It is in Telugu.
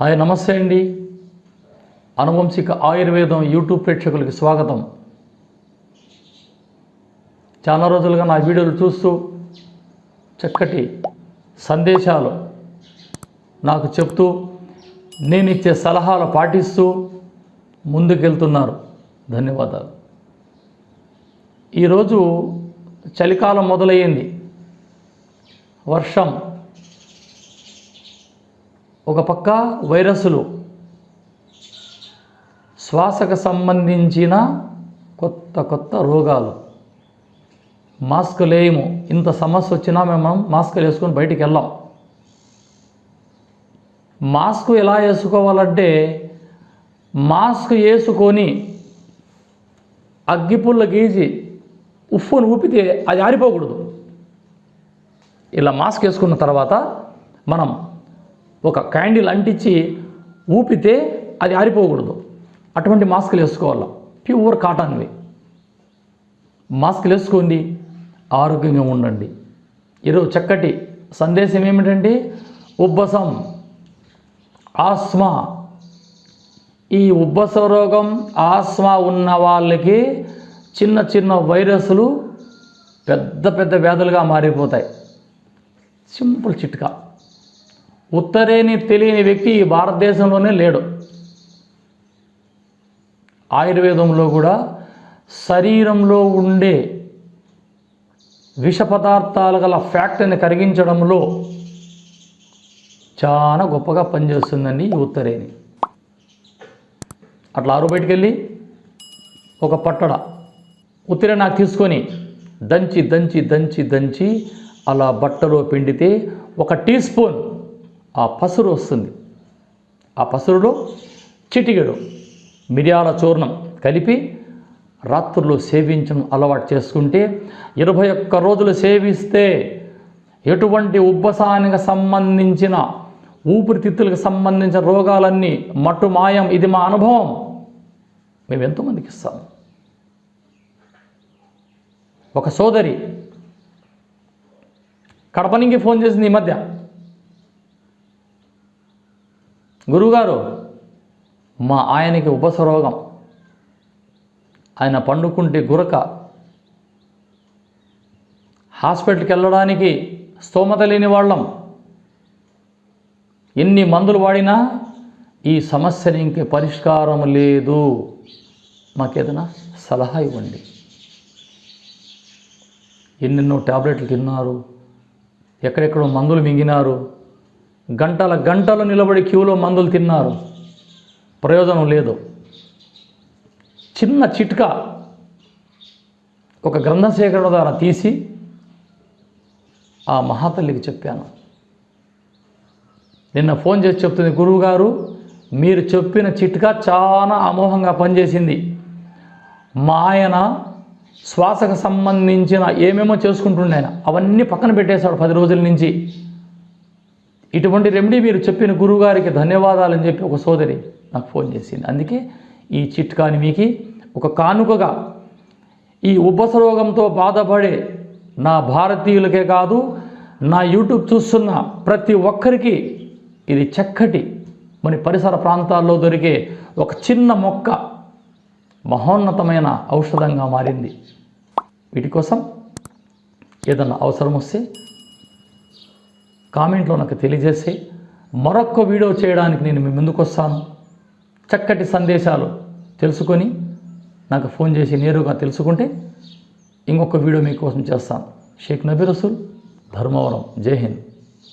హాయ్ నమస్తే అండి. అనువంశిక ఆయుర్వేదం యూట్యూబ్ ప్రేక్షకులకి స్వాగతం. చాలా రోజులుగా నా వీడియోలు చూస్తూ చక్కటి సందేశాలు నాకు చెప్తూ నేను ఇచ్చే సలహాలు పాటిస్తూ ముందుకెళ్తున్నారు. ధన్యవాదాలు. ఈరోజు చలికాలం మొదలయ్యింది. వర్షం ఒక పక్క వైరస్లు. శ్వాసకు సంబంధించిన కొత్త కొత్త రోగాలు. మాస్క్ లేము ఇంత సమస్య వచ్చినా మేము మాస్క్ వేసుకొని బయటికి వెళ్ళాం. మాస్క్ ఎలా వేసుకోవాలంటే మాస్క్ వేసుకొని అగ్గిపుల్ల గీసి ఉఫ్ఫును ఊపితే అది ఆరిపోకూడదు. ఇలా మాస్క్ వేసుకున్న తర్వాత మనం ఒక క్యాండిల్ అంటించి ఊపితే అది ఆరిపోకూడదు. అటువంటి మాస్కులు వేసుకోవాలి? ప్యూర్ కాటన్వి. మాస్కులు వేసుకోండి ఆరోగ్యంగా ఉండండి. ఈరోజు చక్కటి సందేశం ఏమిటంటే ఉబ్బసం ఆస్మా. ఈ ఉబ్బస రోగం ఆస్మా ఉన్న వాళ్ళకి చిన్న చిన్న వైరస్లు పెద్ద పెద్ద వ్యాధులుగా మారిపోతాయి. సింపుల్ చిట్కా. ఉత్తరేని తెలియని వ్యక్తి ఈ భారతదేశంలోనే లేడు. ఆయుర్వేదంలో కూడా శరీరంలో ఉండే విష పదార్థాలు గల ఫ్యాక్టరీని కరిగించడంలో చాలా గొప్పగా పనిచేస్తుందండి ఈ ఉత్తరేని. అట్లా ఆరు బయటికి వెళ్ళి ఒక పట్టడ ఉత్తరే నాకు తీసుకొని దంచి దంచి దంచి దంచి అలా బట్టలో పిండితే ఒక టీ స్పూన్ ఆ పసురు వస్తుంది. ఆ పసురులో చిటికెడు మిరియాల చూర్ణం కలిపి రాత్రులు సేవించడం అలవాటు చేసుకుంటే ఇరవై ఒక్క రోజులు సేవిస్తే ఎటువంటి ఉబ్బసానికి సంబంధించిన ఊపిరితిత్తులకు సంబంధించిన రోగాలన్నీ మట్టు మాయం ఇది మా అనుభవం. మేము ఎంతోమందికి ఇస్తాం. ఒక సోదరి కడప నుంచి ఫోన్ చేసింది ఈ మధ్య. గురువుగారు మా ఆయనకి ఉపసరోగం. ఆయన పండుకుంటే గురక. హాస్పిటల్కి వెళ్ళడానికి స్తోమత లేని వాళ్ళం. ఎన్ని మందులు వాడినా ఈ సమస్యని ఇంకే పరిష్కారం లేదు. మాకేదైనా సలహా ఇవ్వండి. ఎన్నెన్నో టాబ్లెట్లు తిన్నారు. ఎక్కడెక్కడో మందులు మింగినారు. గంటల గంటలు నిలబడి క్యూలో మందులు తిన్నారు. ప్రయోజనం లేదు. చిన్న చిట్కా ఒక గ్రంథ సేకరణ ద్వారా తీసి ఆ మహాతల్లికి చెప్పాను. నిన్న ఫోన్ చేసి చెప్తుంది గురువుగారు మీరు చెప్పిన చిట్కా చాలా అమోఘంగా పనిచేసింది. మా ఆయన శ్వాసకు సంబంధించిన ఏమేమో చేసుకుంటుండే ఆయన అవన్నీ పక్కన పెట్టేశాడు పది రోజుల నుంచి. ఇటువంటి రెమెడీ మీరు చెప్పిన గురువుగారికి ధన్యవాదాలు అని చెప్పి ఒక సోదరి నాకు ఫోన్ చేసింది. అందుకే ఈ చిట్కాని మీకు ఒక కానుకగా ఈ ఉబ్బస రోగంతో బాధపడే నా భారతీయులకే కాదు నా యూట్యూబ్ చూస్తున్న ప్రతి ఒక్కరికి ఇది చక్కటి మన పరిసర ప్రాంతాల్లో దొరికే ఒక చిన్న మొక్క మహోన్నతమైన ఔషధంగా మారింది. వీటి కోసం ఏదన్నా అవసరం వస్తే కామెంట్లో నాకు తెలియజేసి మరొక్క వీడియో చేయడానికి నేను మీ ముందుకు వస్తాను చక్కటి సందేశాలు తెలుసుకొని నాకు ఫోన్ చేసి నేరుగా తెలుసుకుంటే ఇంకొక వీడియో మీకోసం చేస్తాను. షేక్ నబీ రసూల్ ధర్మవరం. జై హింద్.